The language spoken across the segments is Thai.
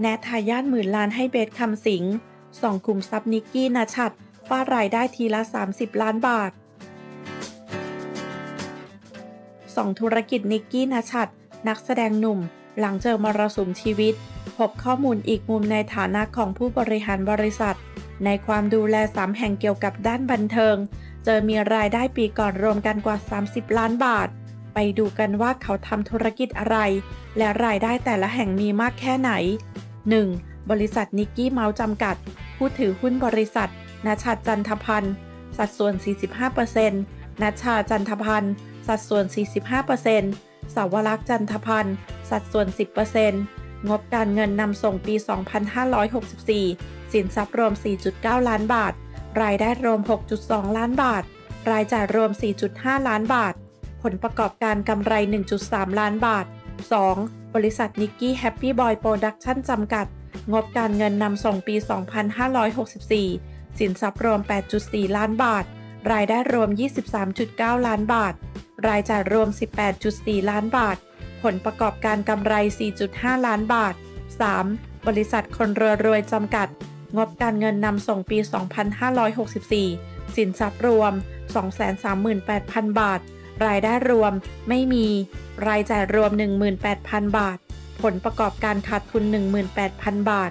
แนทายาทหมื่นล้านให้เบสคำสิงสองคุมทรัพย์นิกกี้นาชัดฟาดรายได้ทีละ 30 ล้านบาทสองธุรกิจนิกกี้นาชัดนักแสดงหนุ่ม หลังเจอมรสุมชีวิต พบข้อมูลอีกมุมในฐานะของผู้บริหารบริษัท ในความดูแลสามแห่งเกี่ยวกับด้านบันเทิง เจอมีรายได้ปีก่อนรวมกันกว่า 30 ล้านบาท ไปดูกันว่าเขาทำธุรกิจอะไร และรายได้แต่ละแห่งมีมากแค่ไหน 1. บริษัทนิกกี้เมาส์จำกัด ผู้ถือหุ้นบริษัทนาชาจันทพันธ์ สัดส่วน 45%นัชชาจันทพันธ์ สัดส่วน 45%สาวรักษ์จันทพันธ์ สัดส่วน 10%งบการเงินนำส่งปี 2564 สินทรัพย์รวม 4.9 ล้านบาท รายได้รวม 6.2 ล้านบาท รายจ่ายรวม 4.5 ล้านบาท ผลประกอบการกำไร 1.3 ล้านบาท 2. บริษัทนิกกี้แฮปปี้บอยโปรดักชั่นจำกัด งบการเงินนำส่งปี 2564 สินทรัพย์รวม 8.4 ล้านบาท รายได้รวม 23.9 ล้านบาท รายจ่ายรวม 18.4 ล้านบาท ผลประกอบการกำไร 4.5 ล้านบาท 3. บริษัทคนเรือรวยจำกัด งบการเงินนำส่งปี 2564 สินทรัพย์รวม 238,000 บาท รายได้รวมไม่มี รายจ่ายรวม 18,000 บาท ผลประกอบการขาดทุน 18,000 บาท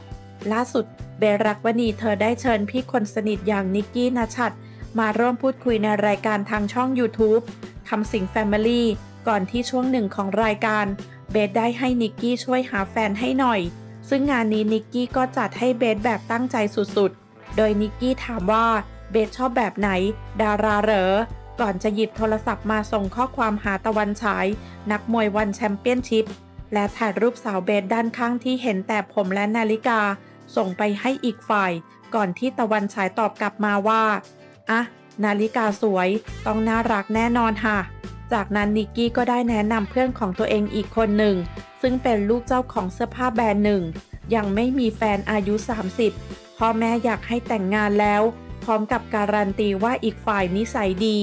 ล่าสุดเบรักวณีเธอได้เชิญพี่คนสนิทอย่างนิกกี้นชัด มาร่วมพูดคุยในรายการทางช่อง YouTube คำสิงแฟมิลี่ก่อนที่ช่วงหนึ่งของรายการ เบสได้ให้นิกกี้ช่วยหาแฟนให้หน่อย ซึ่งงานนี้นิกกี้ก็จัดให้เบสแบบตั้งใจสุดๆ โดยนิกกี้ถามว่าเบสชอบแบบไหน ดาราเหรอ ก่อนจะหยิบโทรศัพท์มาส่งข้อความหาตะวันฉาย นักมวยวันแชมเปี้ยนชิพ และถ่ายรูปสาวเบสด้านข้างที่เห็นแต่ผมและนาฬิกา ส่งไปให้อีกฝ่าย ก่อนที่ตะวันฉายตอบกลับมาว่าอะนาฬิกาสวย ต้องน่ารักแน่นอนค่ะ จากนั้นนิกกี้ก็ได้แนะนำเพื่อนของตัวเองอีกคนหนึ่ง ซึ่งเป็นลูกเจ้าของเสื้อผ้าแบรนด์หนึ่ง ยังไม่มีแฟนอายุ 30พ่อแม่อยากให้แต่งงานแล้ว พร้อมกับการันตีว่าอีกฝ่ายนิสัยดี